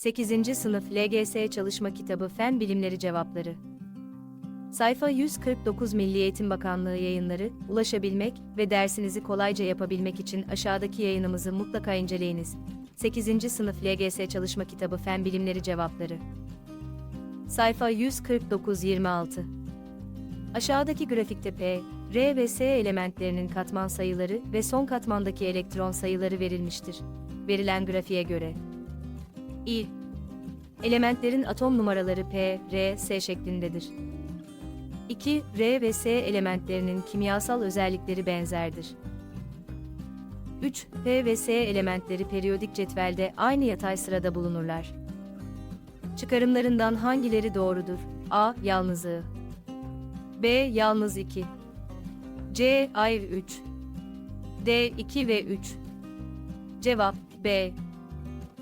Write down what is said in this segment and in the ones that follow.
8. Sınıf LGS Çalışma Kitabı Fen Bilimleri Cevapları Sayfa 149 Milli Eğitim Bakanlığı yayınları, ulaşabilmek ve dersinizi kolayca yapabilmek için aşağıdaki yayınımızı mutlaka inceleyiniz. 8. Sınıf LGS Çalışma Kitabı Fen Bilimleri Cevapları Sayfa 149-26 Aşağıdaki grafikte P, R ve S elementlerinin katman sayıları ve son katmandaki elektron sayıları verilmiştir. Verilen grafiğe göre İ. Elementlerin atom numaraları P, R, S şeklindedir. 2. R ve S elementlerinin kimyasal özellikleri benzerdir. 3. P ve S elementleri periyodik cetvelde aynı yatay sırada bulunurlar. Çıkarımlarından hangileri doğrudur? A. Yalnız. B. Yalnız 2. C. Ayrı 3. D. 2 ve 3. Cevap B.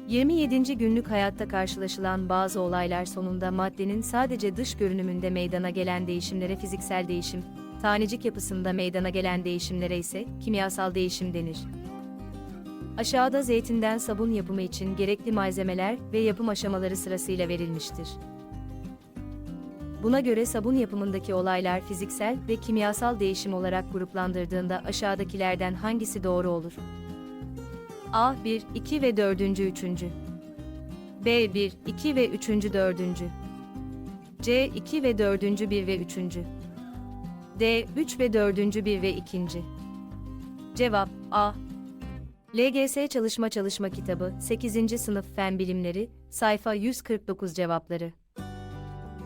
27. günlük hayatta karşılaşılan bazı olaylar sonunda maddenin sadece dış görünümünde meydana gelen değişimlere fiziksel değişim, tanecik yapısında meydana gelen değişimlere ise kimyasal değişim denir. Aşağıda zeytinden sabun yapımı için gerekli malzemeler ve yapım aşamaları sırasıyla verilmiştir. Buna göre sabun yapımındaki olaylar fiziksel ve kimyasal değişim olarak gruplandırdığında aşağıdakilerden hangisi doğru olur? A 1, 2 ve 4. 3. B 1, 2 ve 3. 4. C 2 ve 4. 1 ve 3. D 3 ve 4. 1 ve 2. Cevap A. LGS Çalışma Çalışma Kitabı 8. Sınıf Fen Bilimleri Sayfa 149 Cevapları